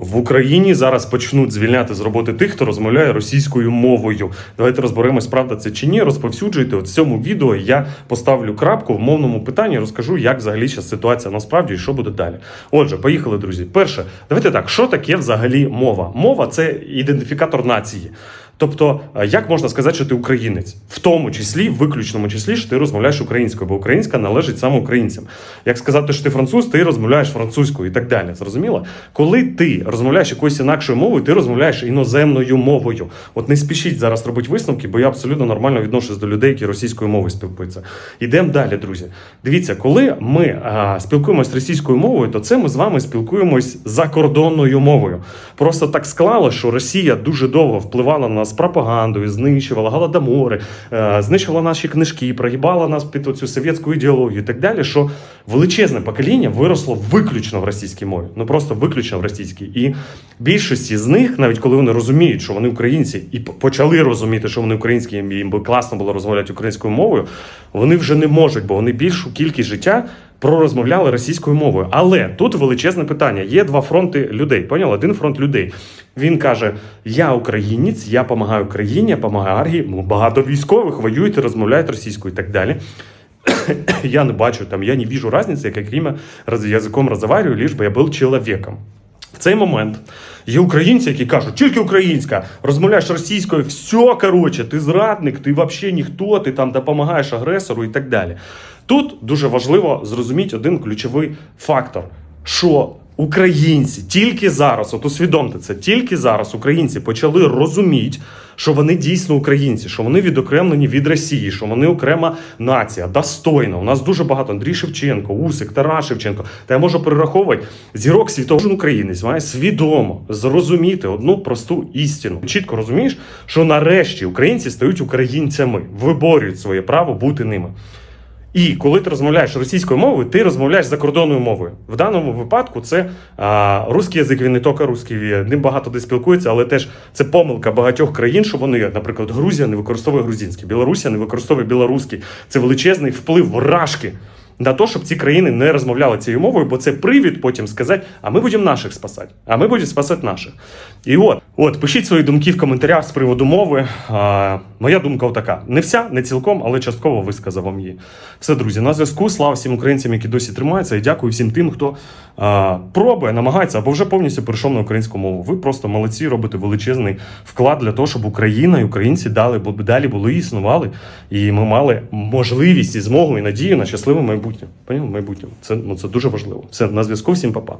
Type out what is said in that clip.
В Україні зараз почнуть звільняти з роботи тих, хто розмовляє російською мовою. Давайте розберемось, правда це чи ні. Розповсюджуйте. у цьому відео я поставлю крапку в мовному питанні. Розкажу, як взагалі зараз ситуація насправді і що буде далі. Отже, поїхали, друзі. Перше, давайте так, що таке взагалі мова? Мова це ідентифікатор нації. Тобто, е, як можна сказати, що ти українець, в тому числі, в виключному числі, що ти розмовляєш українською, бо українська належить саме українцям. Як сказати, що ти француз, ти розмовляєш французькою і так далі. Зрозуміло? Коли ти розмовляєш якоюсь інакшою мовою, ти розмовляєш іноземною мовою. От не спішіть зараз робити висновки, бо я абсолютно нормально відношусь до людей, які російською мовою спілкуються. Ідемо далі, друзі. Дивіться, коли ми а, спілкуємось російською мовою, то це ми з вами спілкуємось закордонною мовою. Просто так склало, що Росія дуже довго впливала на нас пропагандою, знищувала голодомори, е, знищувала наші книжки, прогибала нас під цю совєтську ідеологію і так далі. Що величезне покоління виросло виключно в російській мові. Ну просто виключно в російській. І більшості з них, навіть коли вони розуміють, що вони українці, і почали розуміти, що вони українські, їм би класно було розмовляти українською мовою, вони вже не можуть, бо вони більшу кількість життя пророзмовляли російською мовою. Але тут величезне питання: є два фронти людей. Поняв? Один фронт людей. Він каже: Я українець, я допомагаю країні, я допомагаю армії. Ну, багато військових воюють розмовляють російською і так далі. Я не бачу там, я не вижу разницы, я как время раз, язиком разговариваю, лишь я був чоловіком. В цей момент є українці, які кажуть, тільки українська, розмовляєш російською, все коротше, ти зрадник, ти взагалі ніхто, ти там допомагаєш агресору і так далі. Тут дуже важливо зрозуміти один ключовий фактор, що українці тільки зараз, от усвідомте це, тільки зараз українці почали розуміти, що вони дійсно українці, що вони відокремлені від Росії, що вони окрема нація, достойна. У нас дуже багато Андрій Шевченко, Усик, Тарас Шевченко. Та я можу перераховувати зірок світового українець має свідомо зрозуміти одну просту істину. Чітко розумієш, що нарешті українці стають українцями, виборюють своє право бути ними. І коли ти розмовляєш російською мовою, ти розмовляєш закордонною мовою. В даному випадку це а, русський язик, він не тільки русський, ним багато де спілкується, але теж це помилка багатьох країн, що вони, наприклад, Грузія не використовує грузинський, Білорусія не використовує білоруський. Це величезний вплив вражки на те, щоб ці країни не розмовляли цією мовою, бо це привід потім сказати, а ми будемо наших спасати, а ми будемо спасати наших. І от, от, пишіть свої думки в коментарях з приводу мови. А, моя думка отака: не вся, не цілком, але частково висказав вам її. Все, друзі, на зв'язку. Слава всім українцям, які досі тримаються, і дякую всім тим, хто а, пробує, намагається або вже повністю перейшов на українську мову. Ви просто молодці, робите величезний вклад для того, щоб Україна і українці далі, бу- далі були існували, і ми мали можливість і змогу і надію на щасливе майбутнє. Поняв? Майбутнє. Це, ну, це дуже важливо. Все, на зв'язку, всім па-па.